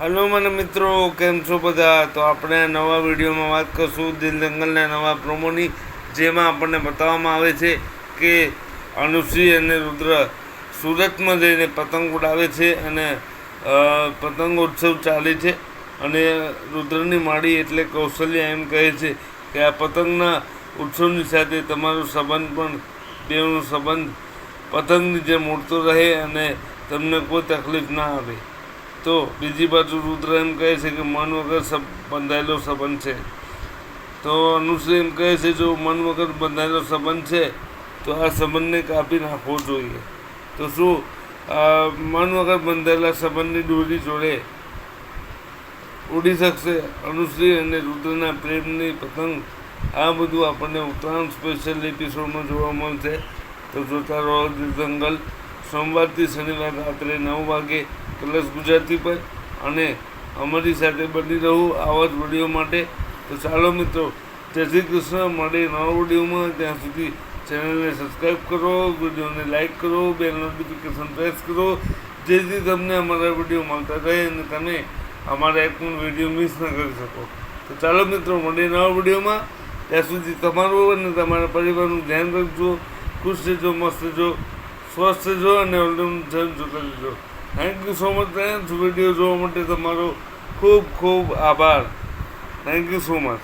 Hello મને મિત્રો, કેમ છો બધા? તો આપણે નવા વિડીયોમાં વાત કરશું દિલ દંગલના નવા પ્રોમોની, જેમાં આપણને બતાવવામાં આવે છે કે અનુશ્રી અને રુદ્ર સુરતમાં જઈને પતંગ ઉડાવે છે અને પતંગોત્સવ ચાલે છે. અને રુદ્રની માળી એટલે કૌશલ્ય એમ કહે છે કે આ પતંગના ઉત્સવની સાથે તમારો સંબંધ પણ, બેનો સંબંધ, પતંગની જેમ ઉડતો રહે અને તમને કોઈ તકલીફ ના આવે. તો બીજી બાજુ રુદ્ર એમ કહે છે કે મન વગર સબ બંધાયેલો સંબંધ છે. તો અનુશ્રી એમ કહે છે, જો મન વગર બંધાયેલો સંબંધ છે, તો આ સંબંધને કાપી નાખવો જોઈએ. તો શું મન વગર બંધાયેલા સંબંધની દોરી જોડે ઉડી શકશે? અનુશ્રી અને રુદ્રના પ્રેમની પતંગ, આ બધું આપણને ઉત્તરાયણ સ્પેશિયલ એપિસોડમાં જોવા મળશે. તો જોતા રહો, જંગલ. સોમવારથી શનિવાર રાત્રે નવ વાગે કલર્સ ગુજરાતી પર અને અમારી સાથે બની રહું આવા જ વીડિયો માટે. તો ચાલો મિત્રો, જય શ્રી કૃષ્ણ. મળે નવા વિડીયોમાં ત્યાં સુધી ચેનલને સબસ્ક્રાઈબ કરો, વિડીયોને લાઇક કરો, બેલ નોટિફિકેશન પ્રેસ કરો, જેથી તમને અમારા વીડિયો મળતા રહે અને તમે અમારા એક પણ વીડિયો મિસ ન કરી શકો. તો ચાલો મિત્રો મળે નવા વિડીયોમાં ત્યાં સુધી તમારું અને તમારા પરિવારનું ધ્યાન રાખજો, ખુશ રહેજો, મસ્ત રહેજો, સ્વસ્થ રહેજો અને ઓલમ જન જોતા રહેજો. Thank you so much friends video જોવા માટે તમારો ખૂબ ખૂબ આભાર. Thank you so much